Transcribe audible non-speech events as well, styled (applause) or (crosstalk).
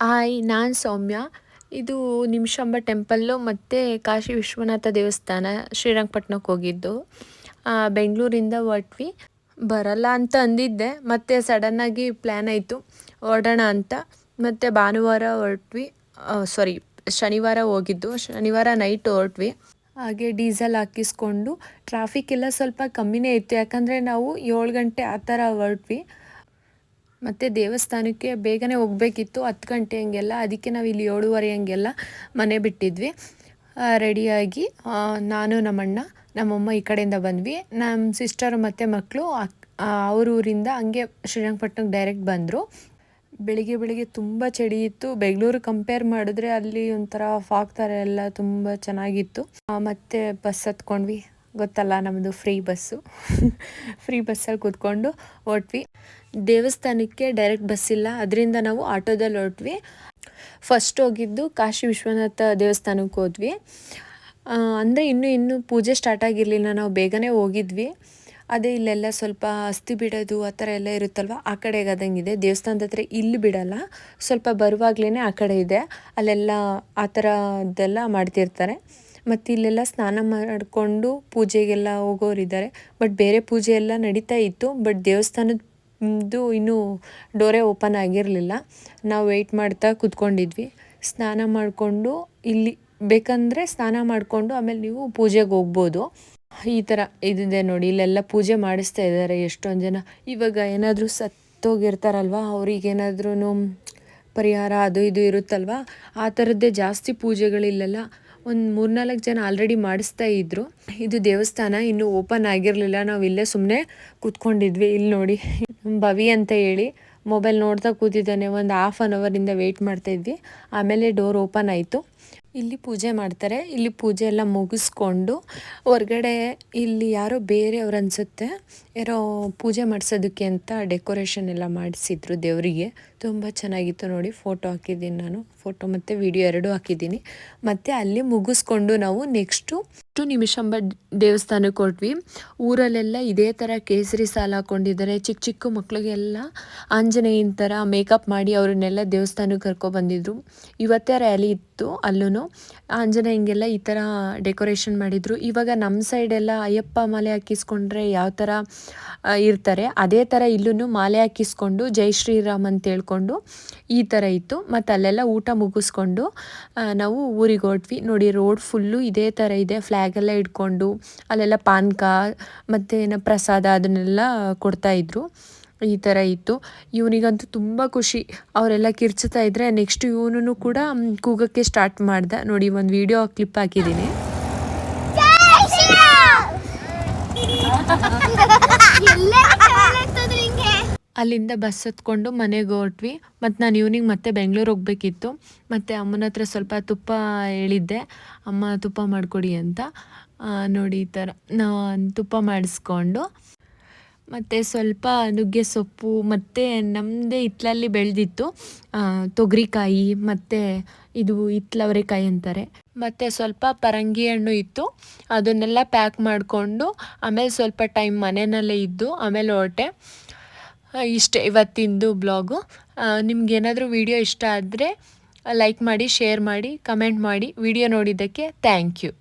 Hi ನಾನು ಸೌಮ್ಯ. ಇದು Nimishamba temple ಮತ್ತು ಕಾಶಿ ವಿಶ್ವನಾಥ ದೇವಸ್ಥಾನ ಶ್ರೀರಂಗಪಟ್ಟಣಕ್ಕೆ ಹೋಗಿದ್ದು. ಬೆಂಗಳೂರಿಂದ ಹೊರಟ್ವಿ. ಬರಲ್ಲ ಅಂತ ಅಂದಿದ್ದೆ, ಮತ್ತು ಸಡನ್ನಾಗಿ ಪ್ಲ್ಯಾನ್ ಆಯಿತು. ಹೊರಡೋಣ ಅಂತ. ಮತ್ತು ಭಾನುವಾರ ಹೊರಟ್ವಿ. ಸಾರಿ ಶನಿವಾರ ಹೋಗಿದ್ದು. ಶನಿವಾರ ನೈಟ್ ಹೊರಟ್ವಿ. ಹಾಗೆ ಡೀಸೆಲ್ ಹಾಕಿಸ್ಕೊಂಡು. ಟ್ರಾಫಿಕ್ ಎಲ್ಲ ಸ್ವಲ್ಪ ಕಮ್ಮಿನೇ ಇತ್ತು. ಯಾಕಂದರೆ ನಾವು ಏಳು ಗಂಟೆ ಆ ಥರ ಹೊರಟ್ವಿ. ಮತ್ತು ದೇವಸ್ಥಾನಕ್ಕೆ ಬೇಗನೆ ಹೋಗಬೇಕಿತ್ತು, ಹತ್ತು ಗಂಟೆ ಹಂಗೆಲ್ಲ. ಅದಕ್ಕೆ ನಾವು ಇಲ್ಲಿ ಏಳುವರೆ ಹಂಗೆಲ್ಲ ಮನೆ ಬಿಟ್ಟಿದ್ವಿ. ರೆಡಿಯಾಗಿ ನಾನು, ನಮ್ಮಣ್ಣ, ನಮ್ಮಮ್ಮ ಈ ಕಡೆಯಿಂದ ಬಂದ್ವಿ. ನಮ್ಮ ಸಿಸ್ಟರ್ ಮತ್ತು ಮಕ್ಕಳು ಅವ್ರ ಊರಿಂದ ಹಂಗೆ ಶ್ರೀರಂಗಪಟ್ಟಣಕ್ಕೆ ಡೈರೆಕ್ಟ್ ಬಂದರು. ಬೆಳಿಗ್ಗೆ ಬೆಳಿಗ್ಗೆ ತುಂಬ ಚಳಿ ಇತ್ತು. ಬೆಂಗಳೂರು ಕಂಪೇರ್ ಮಾಡಿದ್ರೆ ಅಲ್ಲಿ ಒಂಥರ ಫಾಕ್ ಥರ ಎಲ್ಲ ತುಂಬ ಚೆನ್ನಾಗಿತ್ತು. ಮತ್ತೆ ಬಸ್ ಹತ್ಕೊಂಡ್ವಿ. ಗೊತ್ತಲ್ಲ ನಮ್ಮದು ಫ್ರೀ ಬಸ್ಸು ಫ್ರೀ ಬಸ್ಸಲ್ಲಿ ಕೂತ್ಕೊಂಡು ಹೊಟ್ವಿ ದೇವಸ್ಥಾನಕ್ಕೆ ಡೈರೆಕ್ಟ್ ಬಸ್ ಇಲ್ಲ, ಅದರಿಂದ ನಾವು ಆಟೋದಲ್ಲಿ ಹೊಟ್ವಿ ಫಸ್ಟ್ ಹೋಗಿದ್ದು ಕಾಶಿ ವಿಶ್ವನಾಥ ದೇವಸ್ಥಾನಕ್ಕೆ ಹೋದ್ವಿ. ಅಂದರೆ ಇನ್ನೂ ಇನ್ನೂ ಪೂಜೆ ಸ್ಟಾರ್ಟ್ ಆಗಿರಲಿಲ್ಲ, ನಾವು ಬೇಗನೆ ಹೋಗಿದ್ವಿ. ಅದೇ ಇಲ್ಲೆಲ್ಲ ಸ್ವಲ್ಪ ಅಸ್ತಿ ಬಿಡೋದು ಆ ಥರ ಎಲ್ಲ ಇರುತ್ತಲ್ವ? ಆ ಕಡೆಗೆ ಆದಂಗಿದೆ ದೇವಸ್ಥಾನದ ಹತ್ರ ಇಲ್ಲಿ ಬಿಡಲ್ಲ. ಸ್ವಲ್ಪ ಬರುವಾಗ್ಲೇ ಆ ಕಡೆ ಇದೆ. ಅಲ್ಲೆಲ್ಲ ಆ ಥರದ್ದೆಲ್ಲ ಮಾಡ್ತಿರ್ತಾರೆ. ಮತ್ತು ಇಲ್ಲೆಲ್ಲ ಸ್ನಾನ ಮಾಡಿಕೊಂಡು ಪೂಜೆಗೆಲ್ಲ ಹೋಗೋರಿದ್ದಾರೆ ಬಟ್ ಬೇರೆ ಪೂಜೆ ಎಲ್ಲ ನಡೀತಾ ಇತ್ತು. ಬಟ್ ದೇವಸ್ಥಾನದ್ದು ಇನ್ನೂ ಡೋರೆ ಓಪನ್ ಆಗಿರಲಿಲ್ಲ. ನಾವು ವೆಯ್ಟ್ ಮಾಡ್ತಾ ಕೂತ್ಕೊಂಡಿದ್ವಿ. ಸ್ನಾನ ಮಾಡಿಕೊಂಡು ಇಲ್ಲಿ ಬೇಕಂದರೆ ಸ್ನಾನ ಮಾಡಿಕೊಂಡು ಆಮೇಲೆ ನೀವು ಪೂಜೆಗೆ ಹೋಗ್ಬೋದು. ಈ ಥರ ಇದಿದೆ ನೋಡಿ, ಇಲ್ಲೆಲ್ಲ ಪೂಜೆ ಮಾಡಿಸ್ತಾ ಇದ್ದಾರೆ ಎಷ್ಟೊಂದು ಜನ. ಇವಾಗ ಏನಾದರೂ ಸತ್ತೋಗಿರ್ತಾರಲ್ವ? ಅವ್ರಿಗೇನಾದ್ರೂ ಪರಿಹಾರ ಅದು ಇದು ಇರುತ್ತಲ್ವ? ಆ ಥರದ್ದೇ ಜಾಸ್ತಿ ಪೂಜೆಗಳಿಲ್ಲೆಲ್ಲ ಒಂದು ಮೂರ್ನಾಲ್ಕು ಜನ ಆಲ್ರೆಡಿ ಮಾಡಿಸ್ತಾ ಇದ್ದರು ಇದು ದೇವಸ್ಥಾನ ಇನ್ನೂ ಓಪನ್ ಆಗಿರಲಿಲ್ಲ. ನಾವು ಇಲ್ಲೇ ಸುಮ್ಮನೆ ಕೂತ್ಕೊಂಡಿದ್ವಿ. ಇಲ್ಲಿ ನೋಡಿ, ಭವಿ ಅಂತ ಹೇಳಿ ಮೊಬೈಲ್ ನೋಡ್ತಾ ಕೂತಿದ್ದಾನೆ. ಒಂದು ಹಾಫ್ ಆನ್ ಅವರಿಂದ ವೆಯ್ಟ್ ಮಾಡ್ತಾ ಇದ್ವಿ. ಆಮೇಲೆ ಡೋರ್ ಓಪನ್ ಆಯಿತು. ಇಲ್ಲಿ ಪೂಜೆ ಮಾಡ್ತಾರೆ. ಇಲ್ಲಿ ಪೂಜೆ ಎಲ್ಲ ಮುಗಿಸ್ಕೊಂಡು ಹೊರ್ಗಡೆ ಇಲ್ಲಿ ಯಾರೋ ಬೇರೆಯವ್ರು ಅನಿಸುತ್ತೆ. ಯಾರೋ ಪೂಜೆ ಮಾಡಿಸೋದಕ್ಕೆ ಅಂತ ಡೆಕೋರೇಷನ್ ಎಲ್ಲ ಮಾಡಿಸಿದ್ರು ದೇವರಿಗೆ. ತುಂಬ ಚೆನ್ನಾಗಿತ್ತು ನೋಡಿ, ಫೋಟೋ ಹಾಕಿದ್ದೀನಿ ನಾನು. ಫೋಟೋ ಮತ್ತು ವಿಡಿಯೋ ಎರಡೂ ಹಾಕಿದ್ದೀನಿ. ಮತ್ತು ಅಲ್ಲಿ ಮುಗಿಸ್ಕೊಂಡು ನಾವು ನೆಕ್ಸ್ಟು ಟು ನಿಮಿಷಂಬ ದೇವಸ್ಥಾನಕ್ಕೆ ಹೊರಟ್ವಿ. ಊರಲ್ಲೆಲ್ಲ ಇದೇ ಥರ ಕೇಸರಿ ಸಾಲ ಹಾಕೊಂಡಿದ್ದಾರೆ. ಚಿಕ್ಕ ಚಿಕ್ಕ ಮಕ್ಕಳಿಗೆಲ್ಲ ಆಂಜನೇಯನ ಥರ ಮೇಕಪ್ ಮಾಡಿ ಅವ್ರನ್ನೆಲ್ಲ ದೇವಸ್ಥಾನಕ್ಕೆ ಕರ್ಕೊಬಂದಿದ್ರು ಇವತ್ತೇ ರ್ಯಾಲಿ ಇತ್ತು. ಅಲ್ಲೂ ಆಂಜನೇಯಂಗೆಲ್ಲ ಈ ಥರ ಡೆಕೋರೇಷನ್ ಮಾಡಿದರು. ಇವಾಗ ನಮ್ಮ ಸೈಡೆಲ್ಲ ಅಯ್ಯಪ್ಪ ಮಾಲೆ ಹಾಕಿಸ್ಕೊಂಡ್ರೆ ಯಾವ ಥರ ಇರ್ತಾರೆ. ಅದೇ ಥರ ಇಲ್ಲೂ ಮಾಲೆ ಹಾಕಿಸ್ಕೊಂಡು ಜೈ ಶ್ರೀರಾಮ್ ಅಂತ ಹೇಳ್ಕೊಂಡು ಈ ಥರ ಇತ್ತು. ಮತ್ತು ಅಲ್ಲೆಲ್ಲ ಊಟ ಮುಗಿಸ್ಕೊಂಡು ನಾವು ಊರಿಗೆ ಹೊಟ್ವಿ ನೋಡಿ ರೋಡ್ ಫುಲ್ಲು ಇದೇ ಥರ ಇದೆ. ಫ್ಲ್ಯಾಗೆಲ್ಲ ಇಟ್ಕೊಂಡು, ಅಲ್ಲೆಲ್ಲ ಪಾನಕ ಮತ್ತು ಏನೋ ಪ್ರಸಾದ ಅದನ್ನೆಲ್ಲ ಕೊಡ್ತಾಯಿದ್ರು ಈ ಥರ ಇತ್ತು. ಇವನಿಗಂತೂ ತುಂಬ ಖುಷಿ. ಅವರೆಲ್ಲ ಕಿರ್ಚುತ್ತಾ ಇದ್ದರೆ ನೆಕ್ಸ್ಟ್ ಇವನು ಕೂಡ ಕೂಗಕ್ಕೆ ಕೂಗೋಕ್ಕೆ ಸ್ಟಾರ್ಟ್ ಮಾಡ್ದೆ. ನೋಡಿ ಒಂದು ವಿಡಿಯೋ ಕ್ಲಿಪ್ ಹಾಕಿದ್ದೀನಿ. (laughs) ಅಲ್ಲಿಂದ ಬಸ್ ಹತ್ಕೊಂಡು ಮನೆಗೆ ಹೊರಟ್ವಿ. ಮತ್ತು ನಾನು ಇವ್ನಿಗೆ ಮತ್ತೆ ಬೆಂಗಳೂರು ಹೋಗ್ಬೇಕಿತ್ತು. ಮತ್ತು ಅಮ್ಮನ ಹತ್ರ ಸ್ವಲ್ಪ ತುಪ್ಪ ಹೇಳಿದ್ದೆ. ಅಮ್ಮ ತುಪ್ಪ ಮಾಡಿಕೊಡಿ ಅಂತ. ನೋಡಿ ಈ ಥರ ನಾನು ತುಪ್ಪ ಮಾಡಿಸ್ಕೊಂಡು ಮತ್ತು ಸ್ವಲ್ಪ ನುಗ್ಗೆ ಸೊಪ್ಪು, ಮತ್ತು ನಮ್ಮದೇ ಹಿತ್ತಲಲ್ಲಿ ಬೆಳೆದಿತ್ತು. ತೊಗರಿಕಾಯಿ, ಮತ್ತು ಇದು ಹಿತ್ತಲವರೆಕಾಯಿ ಅಂತಾರೆ. ಮತ್ತು ಸ್ವಲ್ಪ ಪರಂಗಿ ಹಣ್ಣು ಇತ್ತು. ಅದನ್ನೆಲ್ಲ ಪ್ಯಾಕ್ ಮಾಡಿಕೊಂಡು, ಆಮೇಲೆ ಸ್ವಲ್ಪ ಟೈಮ್ ಮನೆಯಲ್ಲೇ ಇದ್ದು, ಆಮೇಲೆ ಹೊರಟೆ. ಇಷ್ಟೇ ಇವತ್ತಿಂದು ಬ್ಲಾಗು. ನಿಮ್ಗೇನಾದರೂ ವಿಡಿಯೋ ಇಷ್ಟ ಆದರೆ ಲೈಕ್ ಮಾಡಿ, ಶೇರ್ ಮಾಡಿ, ಕಮೆಂಟ್ ಮಾಡಿ. ವಿಡಿಯೋ ನೋಡಿದ್ದಕ್ಕೆ ಥ್ಯಾಂಕ್ ಯು.